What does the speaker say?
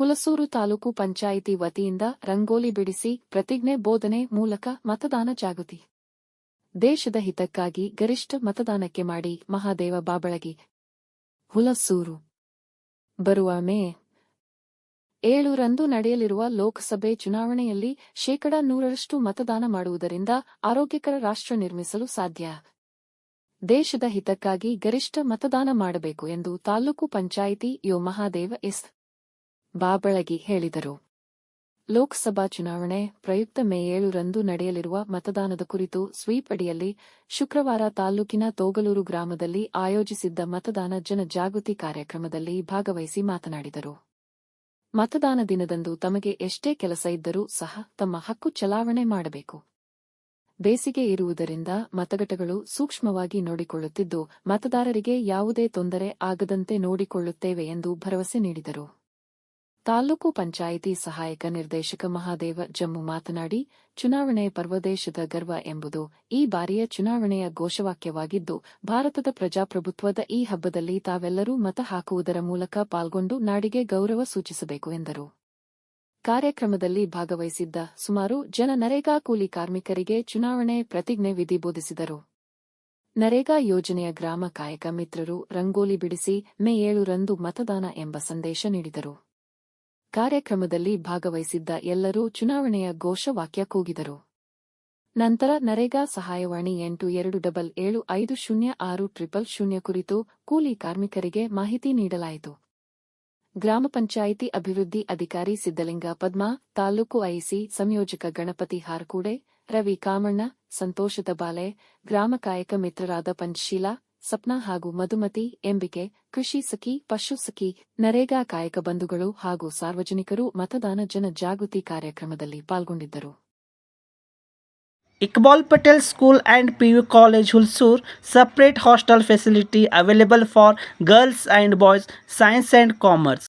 ಹುಲಸೂರು ತಾಲೂಕು ಪಂಚಾಯಿತಿ ವತಿಯಿಂದ ರಂಗೋಲಿ ಬಿಡಿಸಿ ಪ್ರತಿಜ್ಞೆ ಬೋಧನೆ ಮೂಲಕ ಮತದಾನ ಜಾಗೃತಿ. ದೇಶದ ಹಿತಕ್ಕಾಗಿ ಗರಿಷ್ಠ ಮತದಾನಕ್ಕೆ ಮಾಡಿ ಮಹಾದೇವ ಬಾಬಳಗಿ. ಹುಲಸೂರು. ಬರುವ ಮೇ ಏಳರಂದು ನಡೆಯಲಿರುವ ಲೋಕಸಭೆ ಚುನಾವಣೆಯಲ್ಲಿ ಶೇಕಡ ನೂರರಷ್ಟು ಮತದಾನ ಮಾಡುವುದರಿಂದ ಆರೋಗ್ಯಕರ ರಾಷ್ಟ್ರ ನಿರ್ಮಿಸಲು ಸಾಧ್ಯ. ದೇಶದ ಹಿತಕ್ಕಾಗಿ ಗರಿಷ್ಠ ಮತದಾನ ಮಾಡಬೇಕು ಎಂದು ತಾಲೂಕು ಪಂಚಾಯಿತಿ ಯೋ ಮಹಾದೇವ ಎಸ್. ಬಾಬಳಗಿ ಹೇಳಿದರು. ಲೋಕಸಭಾ ಚುನಾವಣೆ ಪ್ರಯುಕ್ತ ಮೇ ಏಳರಂದು ನಡೆಯಲಿರುವ ಮತದಾನದ ಕುರಿತು ಸ್ವೀಪ್ ಅಡಿಯಲ್ಲಿ ಶುಕ್ರವಾರ ತಾಲೂಕಿನ ತೋಗಲೂರು ಗ್ರಾಮದಲ್ಲಿ ಆಯೋಜಿಸಿದ್ದ ಮತದಾನ ಜನಜಾಗೃತಿ ಕಾರ್ಯಕ್ರಮದಲ್ಲಿ ಭಾಗವಹಿಸಿ ಮಾತನಾಡಿದರು. ಮತದಾನ ದಿನದಂದು ತಮಗೆ ಎಷ್ಟೇ ಕೆಲಸ ಇದ್ದರೂ ಸಹ ತಮ್ಮ ಹಕ್ಕು ಚಲಾವಣೆ ಮಾಡಬೇಕು. ಬೇಸಿಗೆ ಇರುವುದರಿಂದ ಮತಗಟ್ಟೆಗಳು ಸೂಕ್ಷ್ಮವಾಗಿ ನೋಡಿಕೊಳ್ಳುತ್ತಿದ್ದು ಮತದಾರರಿಗೆ ಯಾವುದೇ ತೊಂದರೆ ಆಗದಂತೆ ನೋಡಿಕೊಳ್ಳುತ್ತೇವೆ ಎಂದು ಭರವಸೆ ನೀಡಿದರು. ತಾಲೂಕು ಪಂಚಾಯಿತಿ ಸಹಾಯಕ ನಿರ್ದೇಶಕ ಮಹಾದೇವ ಜಮ್ಮು ಮಾತನಾಡಿ, ಚುನಾವಣೆ ಪರ್ವದೇಶದ ಗರ್ವ ಎಂಬುದು ಈ ಬಾರಿಯ ಚುನಾವಣೆಯ ಘೋಷವಾಕ್ಯವಾಗಿದ್ದು, ಭಾರತದ ಪ್ರಜಾಪ್ರಭುತ್ವದ ಈ ಹಬ್ಬದಲ್ಲಿ ತಾವೆಲ್ಲರೂ ಮತ ಹಾಕುವುದರ ಮೂಲಕ ಪಾಲ್ಗೊಂಡು ನಾಡಿಗೆ ಗೌರವ ಸೂಚಿಸಬೇಕು ಎಂದರು. ಕಾರ್ಯಕ್ರಮದಲ್ಲಿ ಭಾಗವಹಿಸಿದ್ದ ಸುಮಾರು ಜನ ನರೇಗಾ ಕೂಲಿ ಕಾರ್ಮಿಕರಿಗೆ ಚುನಾವಣೆ ಪ್ರತಿಜ್ಞೆ ವಿಧಿ ಬೋಧಿಸಿದರು. ನರೇಗಾ ಯೋಜನೆಯ ಗ್ರಾಮ ಕಾಯಕ ಮಿತ್ರರು ರಂಗೋಲಿ ಬಿಡಿಸಿ, ಮೇ ಏಳರಂದು ಮತದಾನ ಎಂಬ ಸಂದೇಶ ನೀಡಿದರು. ಕಾರ್ಯಕ್ರಮದಲ್ಲಿ ಭಾಗವಹಿಸಿದ್ದ ಎಲ್ಲರೂ ಚುನಾವಣೆಯ ಘೋಷವಾಕ್ಯ ಕೂಗಿದರು. ನಂತರ ನರೇಗಾ ಸಹಾಯವಾಣಿ ಎಂಟು ಎರಡು ಡಬಲ್ ಏಳು ಐದು ಶೂನ್ಯ ಆರು ಟ್ರಿಪಲ್ ಶೂನ್ಯ ಕುರಿತು ಕೂಲಿ ಕಾರ್ಮಿಕರಿಗೆ ಮಾಹಿತಿ ನೀಡಲಾಯಿತು. ಗ್ರಾಮ ಪಂಚಾಯಿತಿ ಅಭಿವೃದ್ಧಿ ಅಧಿಕಾರಿ ಸಿದ್ದಲಿಂಗ ಪದ್ಮ, ತಾಲೂಕು ಐಸಿ ಸಂಯೋಜಕ ಗಣಪತಿ ಹಾರ್ಕೂಡೆ, ರವಿ ಕಾಮಣ್ಣ, ಸಂತೋಷದ ಬಾಲೆ, ಗ್ರಾಮ ಕಾಯಕ ಮಿತ್ರರಾದ ಪಂಚಶೀಲಾ ಸಪ್ನ ಹಾಗೂ ಮಧುಮತಿ, ಎಂಬಿಕೆ, ಕೃಷಿ ಸಖಿ, ಪಶು ಸಖಿ, ನರೇಗಾ ಕಾಯಕ ಬಂಧುಗಳು ಹಾಗೂ ಸಾರ್ವಜನಿಕರು ಮತದಾನ ಜನ ಜಾಗೃತಿ ಕಾರ್ಯಕ್ರಮದಲ್ಲಿ ಪಾಲ್ಗೊಂಡಿದ್ದರು. Iqbal Patel school and P U college, Hulsoor, separate hostel facility available for girls and boys science and commerce